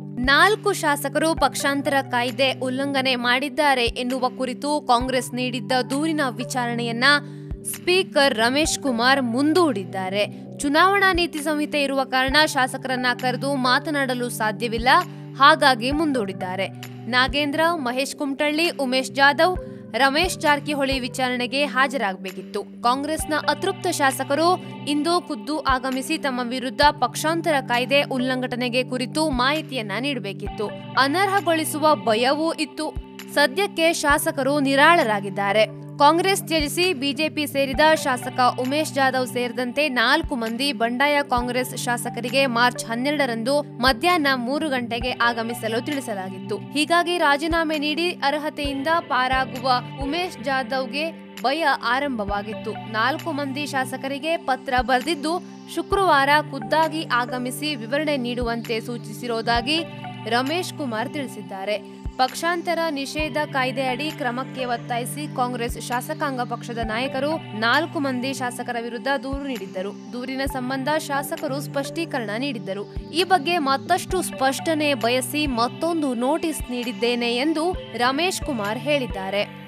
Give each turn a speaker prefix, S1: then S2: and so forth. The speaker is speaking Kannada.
S1: ನಾಲ್ಕು ಶಾಸಕರು ಪಕ್ಷಾಂತರ ಕಾಯ್ದೆ ಉಲ್ಲಂಘನೆ ಮಾಡಿದ್ದಾರೆ ಎನ್ನುವ ಕುರಿತು ಕಾಂಗ್ರೆಸ್ ನೀಡಿದ್ದ ದೂರಿನ ವಿಚಾರಣೆಯನ್ನ ಸ್ಪೀಕರ್ ರಮೇಶ್ ಕುಮಾರ್ ಮುಂದೂಡಿದ್ದಾರೆ. ಚುನಾವಣಾ ನೀತಿ ಸಂಹಿತೆ ಇರುವ ಕಾರಣ ಶಾಸಕರನ್ನ ಕರೆದು ಮಾತನಾಡಲು ಸಾಧ್ಯವಿಲ್ಲ, ಹಾಗಾಗಿ ಮುಂದೂಡಿದ್ದಾರೆ. ನಾಗೇಂದ್ರ, ಮಹೇಶ್ ಕುಮಟಳ್ಳಿ, ಉಮೇಶ್ ಜಾಧವ್ ರಮೇಶ್ ಜಾರಕಿಹೊಳಿ ವಿಚಾರಣೆಗೆ ಹಾಜರಾಗಬೇಕಿತ್ತು. ಕಾಂಗ್ರೆಸ್ನ ಅತೃಪ್ತ ಶಾಸಕರು ಇಂದು ಖುದ್ದು ಆಗಮಿಸಿ ತಮ್ಮ ವಿರುದ್ಧ ಪಕ್ಷಾಂತರ ಕಾಯ್ದೆ ಉಲ್ಲಂಘನೆಗೆ ಕುರಿತು ಮಾಹಿತಿಯನ್ನ ನೀಡಬೇಕಿತ್ತು. ಅನರ್ಹಗೊಳಿಸುವ ಭಯವೂ ಇತ್ತು. ಸದ್ಯಕ್ಕೆ ಶಾಸಕರು ನಿರಾಳರಾಗಿದ್ದಾರೆ. ಕಾಂಗ್ರೆಸ್ ತ್ಯಜಿಸಿ ಬಿಜೆಪಿ ಸೇರಿದ ಶಾಸಕ ಉಮೇಶ್ ಜಾಧವ್ ಸೇರಿದಂತೆ ನಾಲ್ಕು ಮಂದಿ ಬಂಡಾಯ ಕಾಂಗ್ರೆಸ್ ಶಾಸಕರಿಗೆ ಮಾರ್ಚ್ ಹನ್ನೆರಡರಂದು ಮಧ್ಯಾಹ್ನ ಮೂರು ಗಂಟೆಗೆ ಆಗಮಿಸಲು ತಿಳಿಸಲಾಗಿತ್ತು. ಹೀಗಾಗಿ ರಾಜೀನಾಮೆ ನೀಡಿ ಅರ್ಹತೆಯಿಂದ ಪಾರಾಗುವ ಉಮೇಶ್ ಜಾಧವ್ಗೆ ಭಯ ಆರಂಭವಾಗಿತ್ತು. ನಾಲ್ಕು ಮಂದಿ ಶಾಸಕರಿಗೆ ಪತ್ರ ಬರೆದಿದ್ದು, ಶುಕ್ರವಾರ ಖುದ್ದಾಗಿ ಆಗಮಿಸಿ ವಿವರಣೆ ನೀಡುವಂತೆ ಸೂಚಿಸಿರುವುದಾಗಿ ರಮೇಶ್ ಕುಮಾರ್ ತಿಳಿಸಿದ್ದಾರೆ. ಪಕ್ಷಾಂತರ ನಿಷೇಧ ಕಾಯ್ದೆಯಡಿ ಕ್ರಮಕ್ಕೆ ಒತ್ತಾಯಿಸಿ ಕಾಂಗ್ರೆಸ್ ಶಾಸಕಾಂಗ ಪಕ್ಷದ ನಾಯಕರು ನಾಲ್ಕು ಮಂದಿ ಶಾಸಕರ ವಿರುದ್ಧ ದೂರು ನೀಡಿದ್ದರು. ದೂರಿನ ಸಂಬಂಧ ಶಾಸಕರು ಸ್ಪಷ್ಟೀಕರಣ ನೀಡಿದ್ದರು. ಈ ಬಗ್ಗೆ ಮತ್ತಷ್ಟು ಸ್ಪಷ್ಟನೆ ಬಯಸಿ ಮತ್ತೊಂದು ನೋಟಿಸ್ ನೀಡಿದ್ದೇನೆ ಎಂದು ರಮೇಶ್ ಕುಮಾರ್ ಹೇಳಿದ್ದಾರೆ.